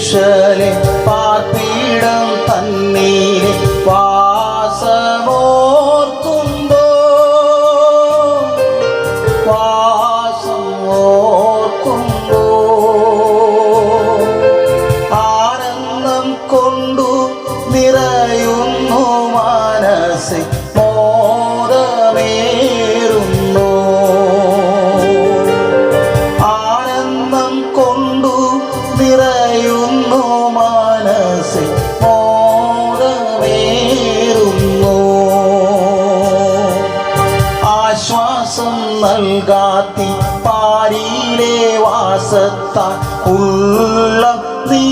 ഈശ്വരൻ പാർപ്പിടം തന്നീരെ വാസമോർക്കുമ്പോ വാസം ഓർക്കുമ്പോ. ആനന്ദം കൊണ്ടു നിറയുന്നു മനസ്സിൽ. ആശ്വാസം നൽകാത്തി പാരിയിലെ വാസത്താൽ ഉള്ള നീ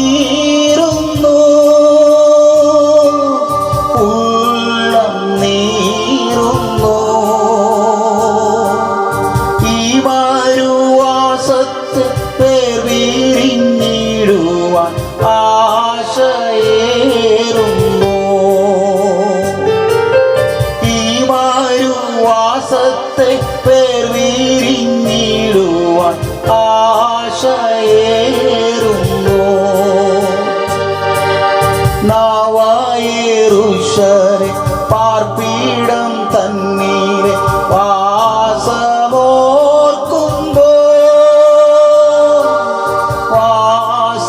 ആശയേറുന്നു. നാവായേറുഷരെ പാർപ്പീടം തന്നീരെ വാസമോർക്കുമ്പോ. വാസമോർക്കുമ്പോ.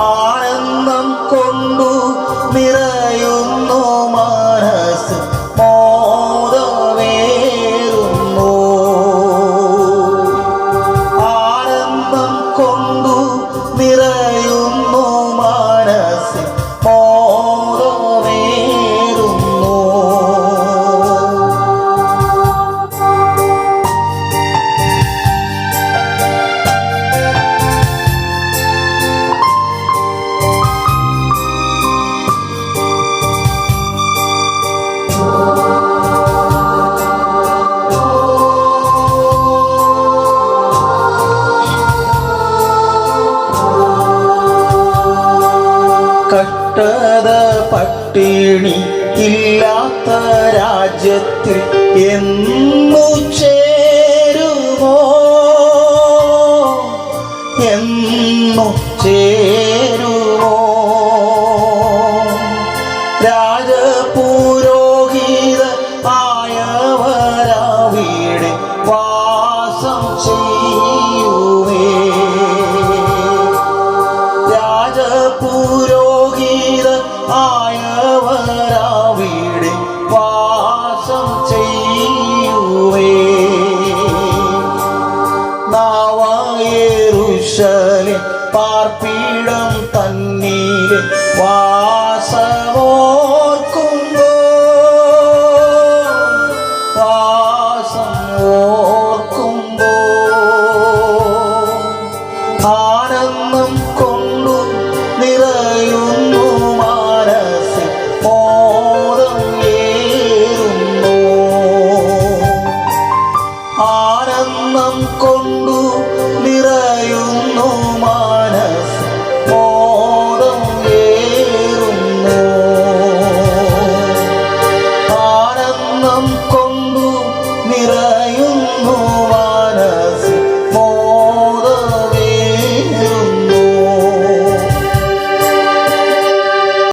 ആനന്ദം കൊണ്ടു നിറയുന്നു മനസ്സ്. കഷ്ടത പട്ടിണി ഇല്ലാത്ത രാജ്യത്തിൽ എന്നു ചേരുമോ? എന്നു ചേരുമോ? യേശുവേ നാവായേരുശലെ പാർപ്പിടം തന്നീരെ വാസമോർക്കുമ്പോ വാസം ആനന്ദം കൊണ്ടു